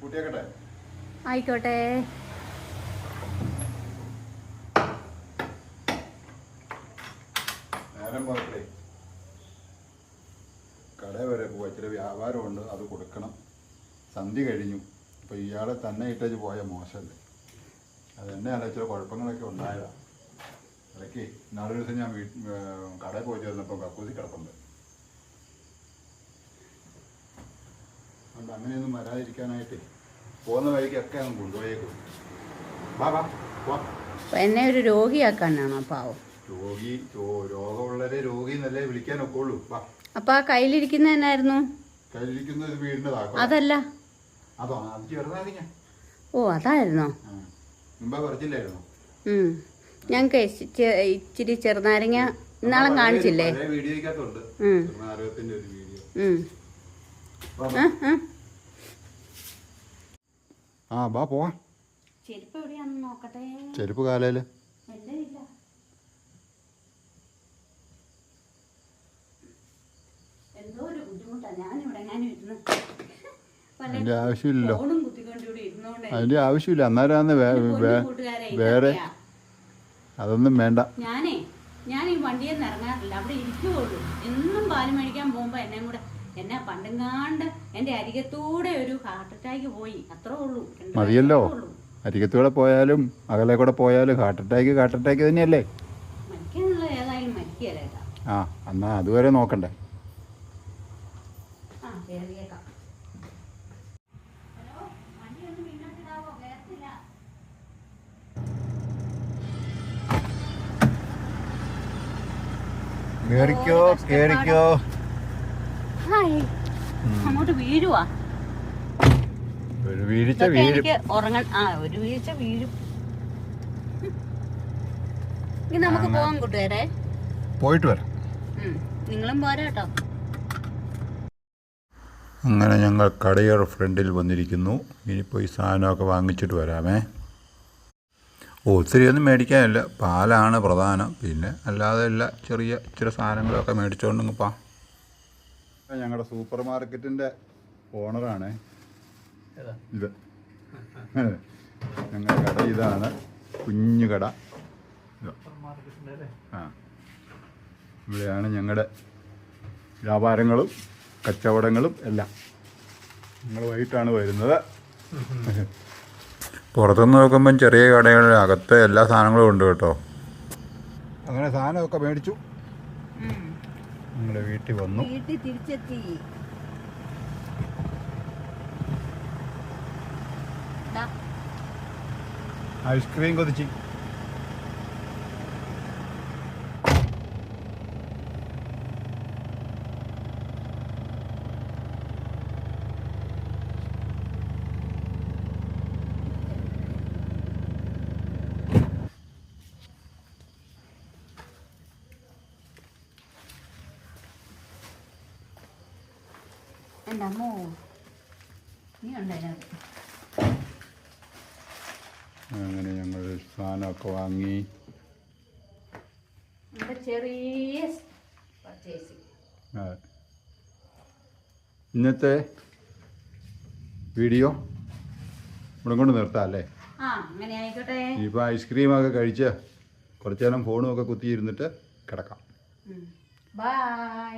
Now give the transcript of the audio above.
കൂട്ടിയേക്കട്ടെ? ആയിക്കോട്ടെ. നേരം പോയപ്പോഴേ കട വരെ പോവാ. ഇച്ചിരി വ്യാപാരമുണ്ട്. അത് കൊടുക്കണം. സന്ധി കഴിഞ്ഞു. അപ്പോൾ ഇയാളെ തന്നെ ഇട്ടേച്ച് പോയ മോശമല്ലേ അത് എന്നെ ചില കുഴപ്പങ്ങളൊക്കെ ഉണ്ടായതാ. ഇടയ്ക്ക് നാളെ ദിവസം ഞാൻ വീ കടയിൽ പോയി ചേർന്നപ്പോൾ കക്കൂസി കിടപ്പുണ്ട്. അതുകൊണ്ട് അങ്ങനെയൊന്നും വരാതിരിക്കാനായിട്ട് പോകുന്ന വഴിക്കൊക്കെ അങ്ങ് കൊണ്ടുപോയേക്കും. വാ വാ വാ എന്നെ ഒരു രോഗിയാക്കാനാണോ പാവം? രോഗി രോഗമുള്ളവരെ രോഗി എന്നല്ലേ വിളിക്കാൻ ഒക്കുള്ളൂ വാ. അപ്പൊ ആ കയ്യിലിരിക്കുന്ന എന്നായിരുന്നു? കയ്യിലിരിക്കുന്നത് വീടിന്റെ താക്കോൽ അതല്ല. അതോ അത് ചെറുതാതിങ്ങ ഓ അതായിരുന്നോ? മുമ്പേ പറഞ്ഞില്ലായിരുന്നു? ഞാൻ ഇച്ചിരി ചെറുനാരങ്ങ ഇന്നാളും കാണിച്ചില്ലേ? വീഡിയോയ്ക്കകത്തുണ്ട്. ആരോഗ്യത്തിന്റെ ഒരു വീഡിയോ ഉം. വാ, ആ, വാ. ആ. ആ വാ പോവാ ചെരുപ്പ് എവിടെയാണെന്ന് നോക്കട്ടെ ചെരുപ്പ് കാലയിൽ എന്റെ ഇല്ല എന്തോ ഒരു ബുദ്ധിമുട്ടാ ബാ പോവാ. ചെരുപ്പ് കാലയിൽ അതിന്റെ ആവശ്യമില്ലല്ലോ. അതിന്റെ ആവശ്യമില്ല. അന്നേരം വേറെ. അതൊന്നും വേണ്ട. ഞാനേ ഞാൻ ഈ വണ്ടിയിൽ നിന്ന് ഇറങ്ങാറില്ല. അവിടെ ഇരിക്കുള്ളൂ എന്നും പാൽ മേടിക്കാൻ പോകുമ്പോ എന്നെ കൂടെ എന്നെ പണ്ടുങ്ങാണ്ട് എന്റെ അരികത്തൂടെ ഒരു ഹാർട്ട് അറ്റാക്ക് പോയി. അത്രേ ഉള്ളൂ. മതിയല്ലോ. അരികത്തൂടെ പോയാലും അകലെ കൂടെ പോയാലും ഹാർട്ട് അറ്റാക്ക് ഹാർട്ട് അറ്റാക്ക് തന്നെയല്ലേ? മരിക്കാനുള്ള ഏതായാലും മരിക്കലേട്ടാ ആ എന്നാ അതുവരെ നോക്കണ്ടേ. ആ കേറിയേക്കാം കേറിക്കോ കേറിക്കോ. അങ്ങോട്ട് വീഴുവാ. ഒരു വീഴ്ച വീഴും. എനിക്ക് ഉറങ്ങാൻ ആ ഒരു വീഴ്ച വീഴും. ഇനി നമുക്ക് പോവാം കൂട്ടുകാരെ. പോയിട്ട് വരാം. ഉം. നിങ്ങളും അങ്ങനെ ഞങ്ങൾ കടയുടെ ഫ്രണ്ടിൽ വന്നിരിക്കുന്നു. ഇനിയിപ്പോൾ ഈ സാധനമൊക്കെ വാങ്ങിച്ചിട്ട് വരാമേ. ഓ ഒത്തിരിയൊന്നും മേടിക്കാനില്ല. പാലാണ് പ്രധാനം. പിന്നെ അല്ലാതെ എല്ലാ ചെറിയ ഇച്ചിരി സാധനങ്ങളൊക്കെ മേടിച്ചുകൊണ്ടങ്ങ് പാ ഞങ്ങളുടെ സൂപ്പർ മാർക്കറ്റിന്റെ ഓണറാണ്. ഇത്. ഞങ്ങളുടെ കട ഇതാണ്. കുഞ്ഞു കട. ഇത്. ആ. ഇവിടെയാണ് ഞങ്ങളുടെ വ്യാപാരങ്ങളും കച്ചവടങ്ങളും എല്ലാം. ഞങ്ങൾ വൈകിട്ടാണ് വരുന്നത്. പുറത്തുനിന്ന് നോക്കുമ്പം ചെറിയ കടകളിൽ അകത്ത് എല്ലാ സാധനങ്ങളും ഉണ്ട് കേട്ടോ. അങ്ങനെ സാധനമൊക്കെ മേടിച്ചു. ഞങ്ങളുടെ വീട്ടിൽ വന്നു. വീട്ടിൽ തിരിച്ചെത്തി. ഐസ്ക്രീം കൊതിച്ച്. എന്റെ അമ്മോ നീ ഉണ്ടായിരുന്നു അങ്ങനെ ഞങ്ങൾ സാധനമൊക്കെ വാങ്ങി. ചെറിയ. ഇന്നത്തെ വീഡിയോ ഇവിടെ കൊണ്ട് നിർത്താം അല്ലേ? ഇനിയിപ്പോൾ ഐസ്ക്രീമൊക്കെ കഴിച്ച് കുറച്ചു നേരം ഫോണും ഒക്കെ കുത്തിയിരുന്നിട്ട് കിടക്കാം. ബൈ